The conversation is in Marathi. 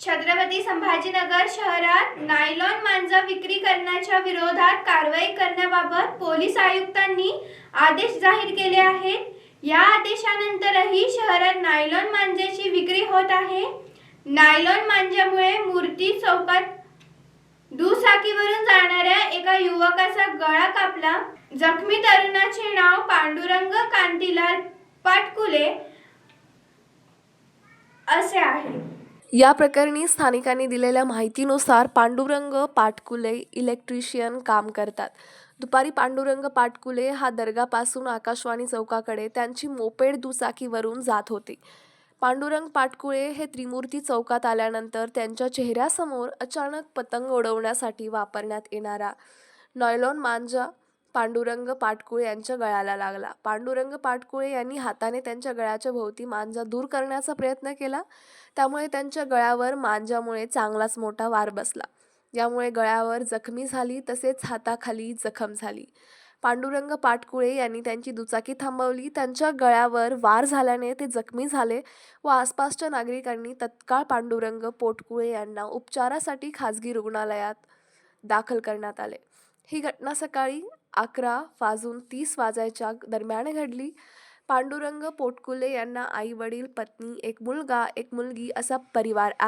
छत्रपती संभाजीनगर शहरात नायलॉन मांजा विक्री करण्याच्या विरोधात कारवाई करण्याबाबत पोलीस आयुक्तांनी आदेश जाहीर केले आहेत. या आदेशानंतरही शहरात नायलॉन मांजाची विक्री होत आहे. नायलॉन मांजामुळे मूर्ती चौकात दुचाकीवरून जाणाऱ्या एका युवकाचा गळा कापला. जखमी तरुणाचे नाव पांडुरंग कांतीलाल पाटकुले असे आहे. या प्रकरणी स्थानिकांनी दिलेल्या माहितीनुसार पांडुरंग पाटकुले इलेक्ट्रिशियन काम करतात. दुपारी पांडुरंग पाटकुले हा दर्गापासून आकाशवाणी चौकाकडे त्यांची मोपेड दुचाकीवरून जात होते. पांडुरंग पाटकुळे हे त्रिमूर्ती चौकात आल्यानंतर त्यांच्या चेहऱ्यासमोर अचानक पतंग उडवण्यासाठी वापरण्यात येणारा नॉयलॉन मांजा पांडुरंग पाटकुळे यांच्या गळ्याला लागला. पांडुरंग पाटकुळे यांनी हाताने त्यांच्या गळ्याच्या भोवती मांजा दूर करण्याचा प्रयत्न केला. त्यामुळे त्यांच्या गळ्यावर मांजामुळे चांगलाच मोठा वार बसला. यामुळे गळ्यावर जखमी झाली तसेच हाताखाली जखम झाली. पांडुरंग पाटकुळे यांनी त्यांची दुचाकी थांबवली. त्यांच्या गळ्यावर वार झाल्याने ते जखमी झाले व आसपासच्या नागरिकांनी तत्काळ पांडुरंग पोटकुळे यांना उपचारासाठी खाजगी रुग्णालयात दाखल करण्यात आले. ही घटना सकाळी अकरा वाजून तीस वाजायच्या दरम्यान घडली. पांडुरंग पोटकुले यांना आई वडील पत्नी एक मुलगा एक मुलगी असा परिवार आहे.